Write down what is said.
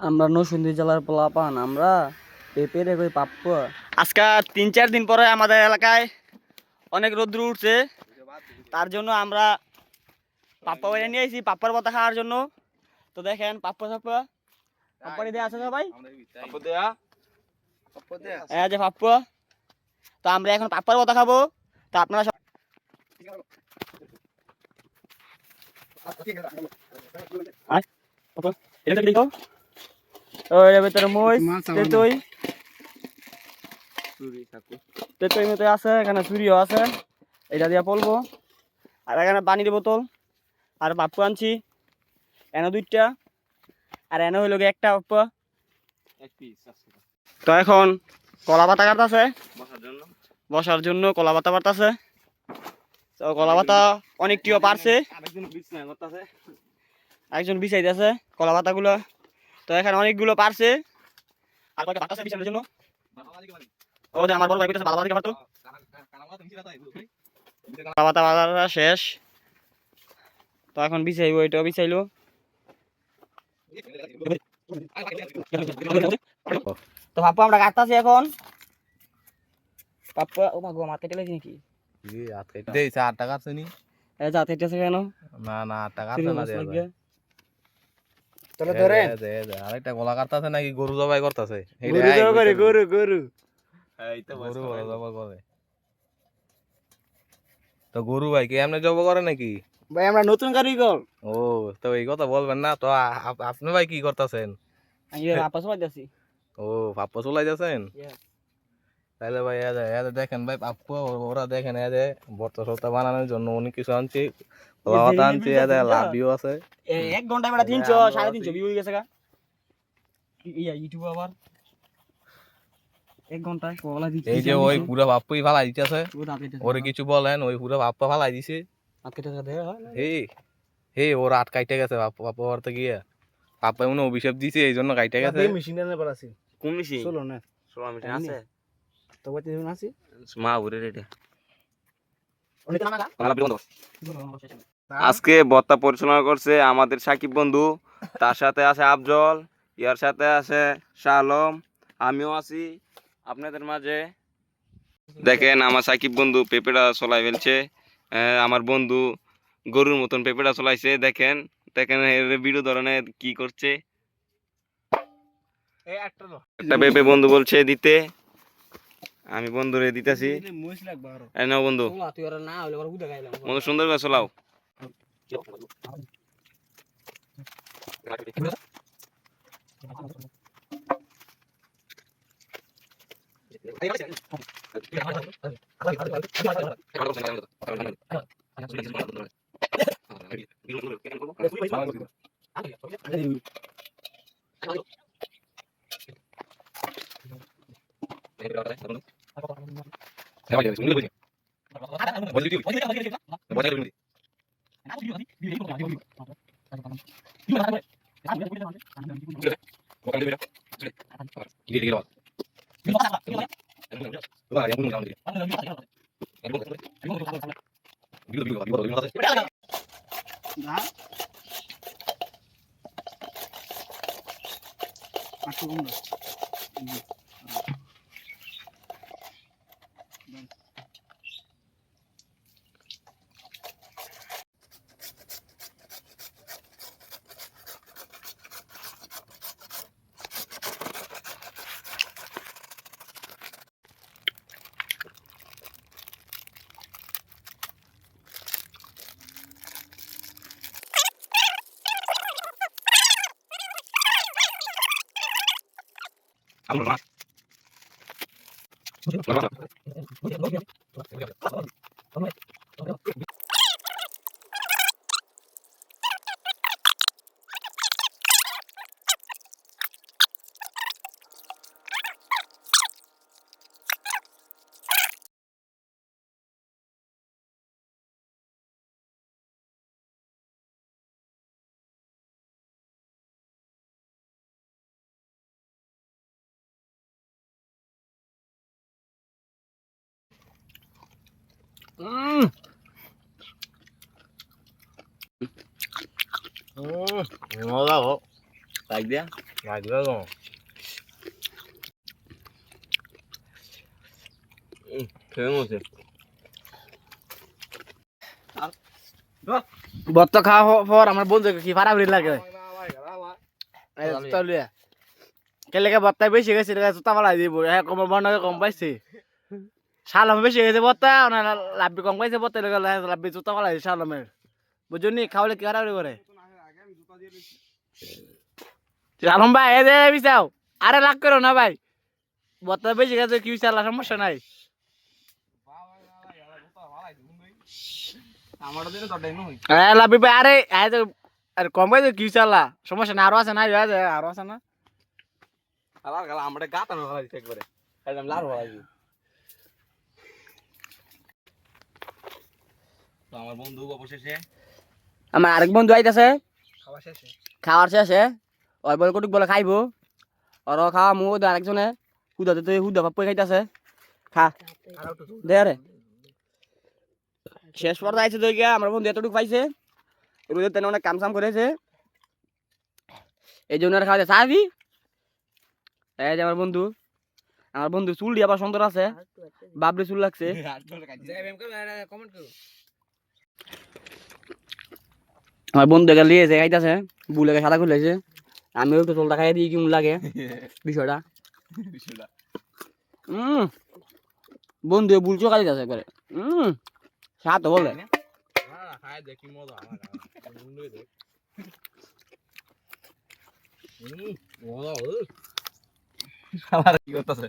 আমরা নসুন্দি জেলার পোলাপান আমরা পেঁপেরে কই পাপ্প। আজকে তিন চার দিন পরে আমাদের এলাকায় অনেক রোদ্র উঠছে। তার জন্য আমরা পাপ্পা বাইরে নিয়ে এসেছি পাপ্পার পাতা খাওয়ার জন্য। তো দেখেন পাপ্পা সাপ্পা পাপ্পারি দিয়ে আছে সবাই? এই যে পাপ্পা। তো আমরা এখন পাপ্পার পাতা খাব। তো আপনারা সব- আয়, পাপ্পা, এটা দেখি। এর ভিতরে মই তেতুই তেতুই মতো আছে এখানে চুরিও আছে। এটা দিয়া পলবো। আর এখানে পানির বোতল আর পাপ্পু আনছি। এনে দুইটা। আর এনে হইল একটা পাপ্পা তো এখন কলা পাতা কাটতেছে। বসার জন্য। কলা পাতা পারতাছে তো কলা পাতা অনেকটিও পারছে একজন বিছাইতেছে কলা পাতাগুলো। তো এখানে অনেকগুলো পারছে। আর কয়েকটা পারতাছে বিছানোর জন্য? ও যে আমার বড় ভাই কইতাছে ভালো ভালো পারতো কলা পাতা বাজারটা শেষ। তো এখন বিছাইবো এটাও বিছাইলো তো পাপ্পু আমরা কাটতাছি এখন। ও মা গো নাকি? দেই টাকা এ আছে কেন? না না আট টাকা আছে না মাস দেয়া লাগবে। যায়। তাহলে দে, ধরে দে, দে, দে। আরেকটা গলা কাটতাছে নাকি গরু জবাই করতেছে। গরু করে গরু। গরু গরু। জবাই করে। তো গরু ভাই কি এমনি জব করে নাকি? ভাই আমরা নতুন কারিগর। ও তো এই কথা বলবেন না তো আপনি ভাই কি করতেছেন? আমি আপা যাচ্ছি ও পাপ্পা চলাই যাচ্ছেন. তাহলে ভাই এদের দেখেন ভাই পাপ্পা ওরা দেখেন এদের ভর্তা সর্তা বানানোর জন্য অনেক কিছু আনছি। লাভাত আনছি এদের লাভিও আছে এক ঘণ্টা বেড়া তিনশো আমরা সাড়ে আছি। তিনশো ভিউ হয়ে গেছে গা। ইয়া ইউটিউব আবার। এক ঘন্টায় কলা দিচ্ছি এই যে ওই পুরা পাপ্পুই ফালাই দিতেছে। ওরে কিছু বলেন ওই পুরা পাপ্পা ফালাই দিছে। আজকে টাকা দেয় হে হে ওর আট কাইটে গেছে পাপ্পা পাপ্পা বাড়তে গিয়ে। পাপ্পা মনে অভিশাপ দিছে এই জন্য কাইটে গেছে। মেশিন এনে পারাছি কোন মিশি চলো না। ষোলো মিশি আছে। তো বাইতে দিন মা ঘুরে রেটে আজকে বত্তা পরিচালনা করছে আমাদের সাকিব বন্ধু। তার সাথে আছে আফজল ইয়ার সাথে আছে শাহ আলম আমিও আছি আপনাদের মাঝে। দেখেন আমার সাকিব বন্ধু পেঁপেটা চলাই ফেলছে। আমার বন্ধু গরুর মতন পেঁপেটা চলাইছে দেখেন। দেখেন এর ভিডিও ধরনের কি করছে। একটা পেঁপে বন্ধু বলছে দিতে আমি বন্ধুরে দিতেছি। মুইস লাগবে আরও এই নাও বন্ধু ওলা তুই ওরা না হলে ওরা উদে গাইলাম বন্ধু সুন্দর করে চলাও না আটশো গুণ মজা গো লাগ দিয়া ごめん。লাগল তো খেয়ে মছে বত্ত খাওয়া পর আমার বন্ধু কি ফারাফারি লাগে? কেলেকে বত্তায় বেশি গেছে জুতা পালাই দিব। হ্যাঁ কম বন্ডকে কম পাইছে। শালম বেশি গেছে বত্তা না লাভি কম পাইছে বত্তা লেগে লাভি জুতা পালাই শালমের। বুঝলি খাওয়ালে কি ফারাফারি করে শালম ভাই এ দে বিচাও আরে লাগ করো না ভাই। বত্তা বেশি গেছে, কি বিচার সমস্যা নাই। হ্যাঁ লাভি ভাই, আরে আরে কম চালা সমস্যা আরও আছে না আরও আছে না। আমরা হলাই তো আমার বন্ধু অবশেষে আমার আরেক বন্ধু আইতাছে। খাওয়া শেষে? খাওয়ার শেষে। ওই বলে কটুক বলে খাইবো। ওর খাওয়া মু আরেকজনে। হুদাতে তো হুদা পাপ্পই খাইতাছে। খা। দে আরে শেষ পর্দা আইছে তো গিয়া আমার বন্ধু এতটুকু পাইছে। রোদের তেনে অনেক কাম সাম করেছে। এই জন্য আর খাওয়াতে চাবি? এই যে আমার বন্ধু। আমার বন্ধু চুল দিয়ে আবার সুন্দর আছে। বাবরে চুল লাগছে। কমেন্ট করো। আমার বন্ধু একা লিয়েছে খাইতাছে। বুলেকে সাদা খুলেছে আমিও একটু চুলটা খাইয়ে দিই কেমন লাগে? বিষয়টা। হুম বন্ধু বুলচো খাইতেছে একবারে। হুম সাত বলে। আমার কি করতেছে?